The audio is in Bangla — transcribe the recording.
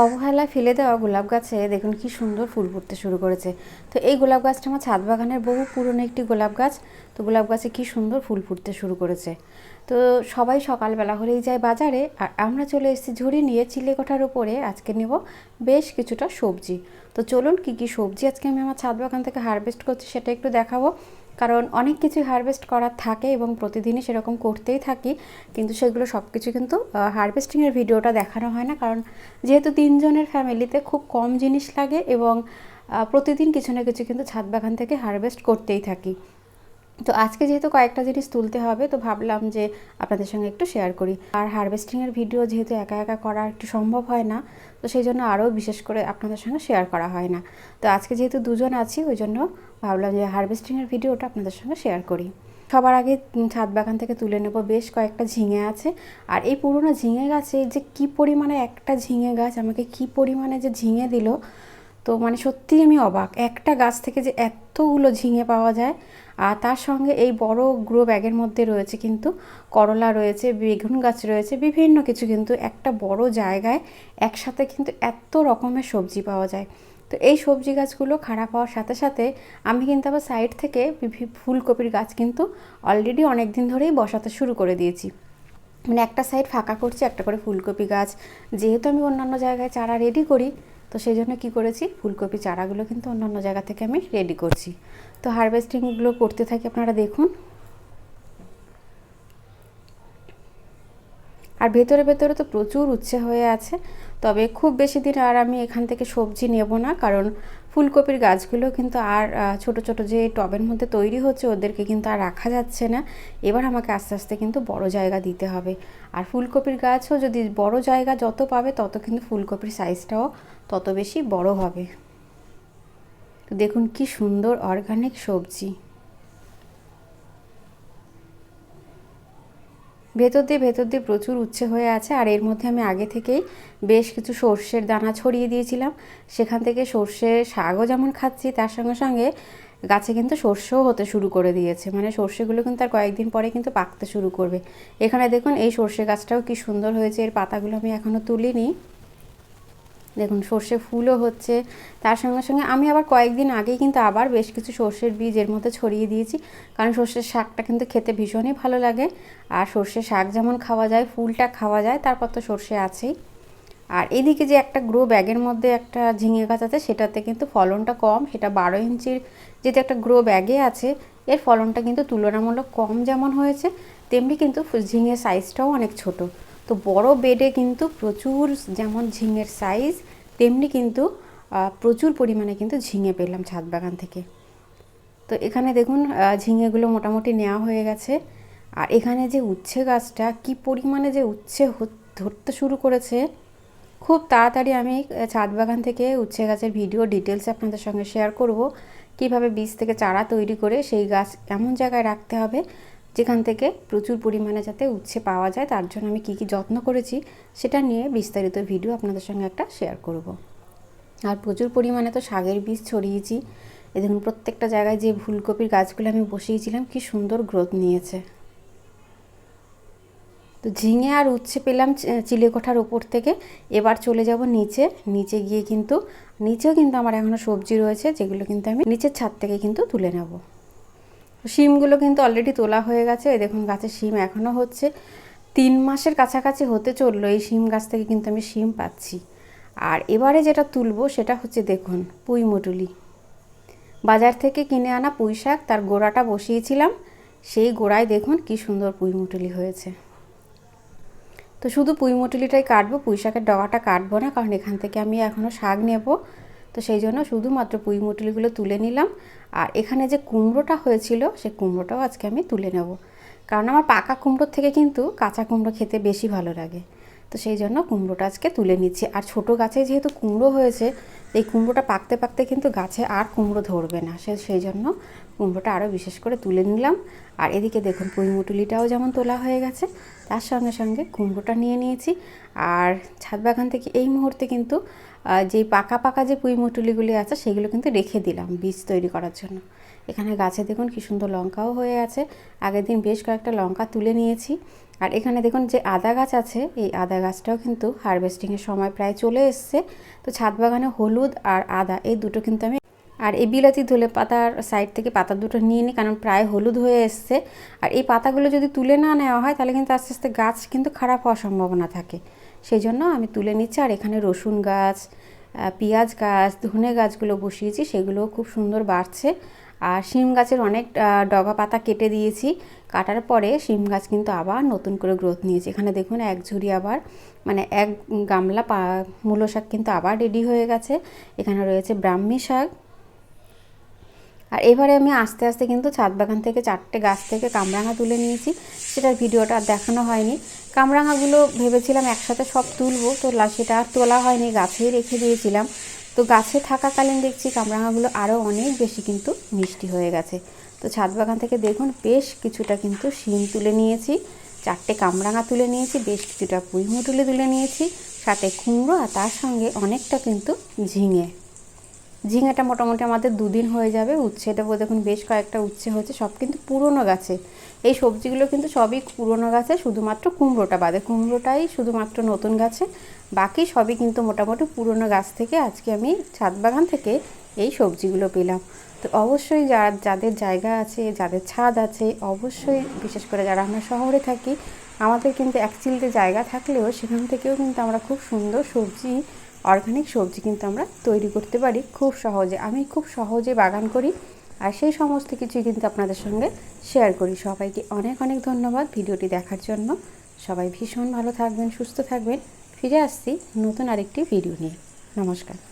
অবহেলায় ফেলে দেওয়া গোলাপ গাছে দেখুন কি সুন্দর ফুল ফুটতে শুরু করেছে। তো এই গোলাপ গাছটা আমার ছাদ বাগানের বহু পুরনো একটি গোলাপ গাছ। তো গোলাপ গাছে কি সুন্দর ফুল ফুটতে শুরু করেছে। তো সবাই সকালবেলা হলেই যায় বাজারে। আর আমরা চলে এসেছি ঝুড়ি নিয়ে চিলে কোঠার উপরে আজকে নেব বেশ কিছুটা সবজি। তো চলুন কি কি সবজি আজকে আমি আমার ছাদ বাগান থেকে হারভেস্ট করছি সেটা একটু দেখাবো। কারণ অনেক কিছু হারভেস্ট করার থাকে এবং প্রতিদিনই সেরকম করতেই থাকি, কিন্তু সেগুলো সব কিছু কিন্তু হারভেস্টিংয়ের ভিডিওটা দেখানো হয় না। কারণ যেহেতু তিনজনের ফ্যামিলিতে খুব কম জিনিস লাগে এবং প্রতিদিন কিছু না কিছু কিন্তু ছাদ বাগান থেকে হারভেস্ট করতেই থাকি। তো আজকে যেহেতু কয়েকটা জিনিস তুলতে হবে, তো ভাবলাম যে আপনাদের সঙ্গে একটু শেয়ার করি। আর হারভেস্টিংয়ের ভিডিও যেহেতু একা একা করা একটু সম্ভব হয় না, তো সেই জন্য আরও বিশেষ করে আপনাদের সঙ্গে শেয়ার করা হয় না। তো আজকে যেহেতু দুজন আছি, ওই জন্য ভাবলাম যে হারভেস্টিংয়ের ভিডিওটা আপনাদের সঙ্গে শেয়ার করি। সবার আগে ছাদ বাগান থেকে তুলে নেব, বেশ কয়েকটা ঝিঙে আছে। আর এই পুরোনো ঝিঙে গাছে যে কি পরিমাণে একটা ঝিঙে গাছ, আমাকে কি পরিমাণে যে ঝিঙে দিল, তো মানে সত্যিই আমি অবাক। একটা গাছ থেকে যে এতগুলো ঝিঙে পাওয়া যায়। আর তার সঙ্গে এই বড় গ্রো ব্যাগের মধ্যে রয়েছে কিন্তু করলা রয়েছে, বেগুন গাছ রয়েছে, বিভিন্ন কিছু কিন্তু একটা বড় জায়গায় একসাথে কিন্তু এত রকমের সবজি পাওয়া যায়। তো এই সবজি গাছগুলো খারাপ হওয়ার সাথে সাথে আমি কিন্তু আবার সাইড থেকে ফুলকপির গাছ কিন্তু অলরেডি অনেক দিন ধরেই বসাতে শুরু করে দিয়েছি। মানে একটা সাইড ফাঁকা করছি, একটা করে ফুলকপি গাছ। যেহেতু আমি অন্যান্য জায়গায় চারা রেডি করি তো সেই জন্য কী করেছি? ফুলকপি চারাগুলো কিন্তু অন্যান্য জায়গা থেকে আমি রেডি করছি। তো হারভেস্টিংগুলো করতে থাকি আপনারা দেখুন। আর ভেতরে ভেতরে তো প্রচুর উচ্ছে হয়ে আছে। তবে খুব বেশি দিন আর আমি এখান থেকে সবজি নেব না, কারণ ফুলকপির গাছগুলো কিন্তু আর ছোট ছোট যে টবের মধ্যে তৈরি হচ্ছে ওদেরকে কিন্তু আর রাখা যাচ্ছে না। এবার আমাকে আস্তে আস্তে কিন্তু বড় জায়গা দিতে হবে। আর ফুলকপির গাছও যদি বড় জায়গা যত পাবে, তত কিন্তু ফুলকপির সাইজটাও তত বেশি বড় হবে। দেখুন কি সুন্দর অর্গানিক সবজি। ভেতর দিয়ে ভেতর দিয়ে প্রচুর উচ্ছে হয়ে আছে আর এর মধ্যে আমি আগে থেকেই বেশ কিছু সর্ষের দানা ছড়িয়ে দিয়েছিলাম। সেখান থেকে সর্ষে শাকও যেমন খাচ্ছি, তার সঙ্গে সঙ্গে গাছে কিন্তু সর্ষেও হতে শুরু করে দিয়েছে। মানে সর্ষেগুলো কিন্তু আর কয়েকদিন পরে কিন্তু পাকতে শুরু করবে। এখানে দেখুন এই সর্ষে গাছটাও কি সুন্দর হয়েছে, এর পাতাগুলো আমি এখনও তুলিনি। দেখুন, সর্ষে ফুলও হচ্ছে। তার সঙ্গে সঙ্গে আমি আবার কয়েকদিন আগেই কিন্তু আবার বেশ কিছু সর্ষের বীজ এর মধ্যে ছড়িয়ে দিয়েছি। কারণ সর্ষের শাকটা কিন্তু খেতে ভীষণই ভালো লাগে। আর সর্ষের শাক যেমন খাওয়া যায়, ফুলটা খাওয়া যায়, তারপর তো সর্ষে আছেই। আর এদিকে যে একটা গ্রো ব্যাগের মধ্যে একটা ঝিঙে গাছ আছে, সেটাতে কিন্তু ফলনটা কম, সেটা বারো ইঞ্চির যেটা একটা গ্রো ব্যাগে আছে, এর ফলনটা কিন্তু তুলনামূলক কম যেমন হয়েছে, তেমনি কিন্তু ঝিঙে সাইজটাও অনেক ছোট। তো বড় বেডে কিন্তু প্রচুর যেমন ঝিঙের সাইজ তেমনি কিন্তু প্রচুর পরিমাণে কিন্তু ঝিঙে পেলাম ছাদ বাগান থেকে। তো এখানে দেখুন ঝিঙেগুলো মোটামুটি নেওয়া হয়ে গেছে। আর এখানে যে উচ্ছে গাছটা, কি পরিমাণে যে উচ্ছে ধরতে শুরু করেছে, খুব তাড়াতাড়ি আমি ছাদ বাগান থেকে উচ্ছে গাছের ভিডিও ডিটেলস আপনাদের সঙ্গে শেয়ার করব। কীভাবে বীজ থেকে চারা তৈরি করে সেই গাছ এমন জায়গায় রাখতে হবে যেখান থেকে প্রচুর পরিমাণে যাতে উচ্ছে পাওয়া যায়, তার জন্য আমি কী কী যত্ন করেছি সেটা নিয়ে বিস্তারিত ভিডিও আপনাদের সঙ্গে একটা শেয়ার করব। আর প্রচুর পরিমাণে তো শাকের বীজ ছড়িয়েছি। এই দেখুন, প্রত্যেকটা জায়গায় যে ফুলকপির গাছগুলো আমি বসিয়েছিলাম, কি সুন্দর গ্রোথ নিয়েছে। তো ঝিঙে আর উচ্ছে পেলাম চিলেকোঠার ওপর থেকে। এবার চলে যাব নিচে। নিচে গিয়ে কিন্তু, নিচেও কিন্তু আমার এখনও সবজি রয়েছে, যেগুলো কিন্তু আমি নিচের ছাদ থেকে কিন্তু তুলে নেব। শিমগুলো কিন্তু অলরেডি তোলা হয়ে গেছে। এই দেখুন, গাছের শিম এখনও হচ্ছে। তিন মাসের কাছাকাছি হতে চলল এই শিম গাছ থেকে কিন্তু আমি শিম পাচ্ছি। আর এবারে যেটা তুলবো সেটা হচ্ছে দেখুন, পুঁই মটুলি। বাজার থেকে কিনে আনা পুঁই শাক, তার গোড়াটা বসিয়েছিলাম। সেই গোড়ায় দেখুন কি সুন্দর পুঁই মুটুলি হয়েছে। তো শুধু পুঁই মুটুলিটাই কাটবো, পুঁই শাকের ডগাটা কাটবো না, কারণ এখান থেকে আমি এখনও শাক নেব। তো সেই জন্য শুধুমাত্র পুঁই মুটুলিগুলো তুলে নিলাম। আর এখানে যে কুমড়োটা হয়েছিল সেই কুমড়োটাও আজকে আমি তুলে নেব। কারণ আমার পাকা কুমড়োর থেকে কিন্তু কাঁচা কুমড়ো খেতে বেশি ভালো লাগে। তো সেই জন্য কুমড়োটা আজকে তুলে নিচ্ছি। আর ছোটো গাছে যেহেতু কুমড়ো হয়েছে এই কুমড়োটা পাকতে পাকতে কিন্তু গাছে আর কুমড়ো ধরবে না। সে সেই জন্য কুমড়োটা আরও বিশেষ করে তুলে নিলাম। আর এদিকে দেখুন পুঁইমুটুলিটাও যেমন তোলা হয়ে গেছে, তার সঙ্গে সঙ্গে কুমড়োটা নিয়ে নিয়েছি। আর ছাদ বাগান থেকে এই মুহূর্তে কিন্তু যেই পাকা পাকা যে পুঁইমুটুলিগুলি আছে, সেগুলো কিন্তু রেখে দিলাম বীজ তৈরি করার জন্য। এখানে গাছে দেখুন কি সুন্দর লঙ্কাও হয়ে আছে। আগের দিন বেশ কয়েকটা লঙ্কা তুলে নিয়েছি। আর এখানে দেখুন যে আদা গাছ আছে, এই আদা গাছটাও কিন্তু হারভেস্টিংয়ের সময় প্রায় চলে এসছে। তো ছাদ বাগানে হলুদ আর আদা, এই দুটো কিন্তু আমি আর এই বিলাতি ধলে পাতার সাইড থেকে পাতা দুটো নিয়ে নিই, কারণ প্রায় হলুদ হয়ে এসছে। আর এই পাতাগুলো যদি তুলে না নেওয়া হয়, তাহলে কিন্তু আস্তে আস্তে গাছ কিন্তু খারাপ হওয়ার সম্ভাবনা থাকে। সেই জন্য আমি তুলে নিচ্ছি, আর এখানে রসুন গাছ পেঁয়াজ গাছ, ধনে গাছগুলো বসিয়েছি, সেগুলোও খুব সুন্দর বাড়ছে। আর শিম গাছের অনেক ডগা পাতা কেটে দিয়েছি। কাটার পরে শিম গাছ কিন্তু আবার নতুন করে গ্রোথ নিয়েছে। এখানে দেখুন এক ঝুড়ি আবার মানে এক গামলা পা, মূলো শাক কিন্তু আবার রেডি হয়ে গেছে। এখানে রয়েছে ব্রাহ্মী শাক। আর এবারে আমি আস্তে আস্তে কিন্তু ছাদ বাগান থেকে চারটে গাছ থেকে কামরাঙা তুলে নিয়েছি। সেটার ভিডিওটা আর দেখানো হয়নি। কামরাঙাগুলো ভেবেছিলাম একসাথে সব তুলবো, তো সেটা আর তোলা হয়নি। গাছেই রেখে দিয়েছিলাম। তো গাছে থাকাকালীন দেখছি কামরাঙাগুলো আরও অনেক বেশি কিন্তু মিষ্টি হয়ে গেছে। তো ছাদ বাগান থেকে দেখুন বেশ কিছুটা কিন্তু শিম তুলে নিয়েছি, চারটে কামরাঙা তুলে নিয়েছি, বেশ কিছুটা পুঁইমুটুলি তুলে নিয়েছি, সাথে কুমড়ো আর তার সঙ্গে অনেকটা কিন্তু ঝিঙে। ঝিঙেটা মোটামুটি আমাদের দুদিন হয়ে যাবে উচ্ছে দেবো দেখুন বেশ কয়েকটা উচ্ছে হচ্ছে, সব কিন্তু পুরনো গাছে। এই সবজিগুলো কিন্তু সবই পুরনো গাছে, শুধুমাত্র কুমড়োটা বাদে। কুমড়োটাই শুধুমাত্র নতুন গাছে, বাকি সবই কিন্তু মোটামুটি পুরনো গাছ থেকে আজকে আমি ছাদ বাগান থেকে এই সবজিগুলো পেলাম। তো অবশ্যই যা, যাদের জায়গা আছে, যাদের ছাদ আছে, অবশ্যই বিশেষ করে যারা আমরা শহরে থাকি, আমাদের কিন্তু এক চিলতে জায়গা থাকলেও সেখান থেকেও কিন্তু আমরা খুব সুন্দর সবজি অর্গানিক সবজি কিন্তু আমরা তৈরি করতে পারি খুব সহজে। আমি খুব সহজে বাগান করি আর সেই সমস্ত কিছু কিন্তু আপনাদের সঙ্গে শেয়ার করি। সবাইকে অনেক অনেক ধন্যবাদ ভিডিওটি দেখার জন্য। সবাই ভীষণ ভালো থাকবেন, সুস্থ থাকবেন। ফিরে আসছি নতুন আরেকটি ভিডিও নিয়ে। নমস্কার।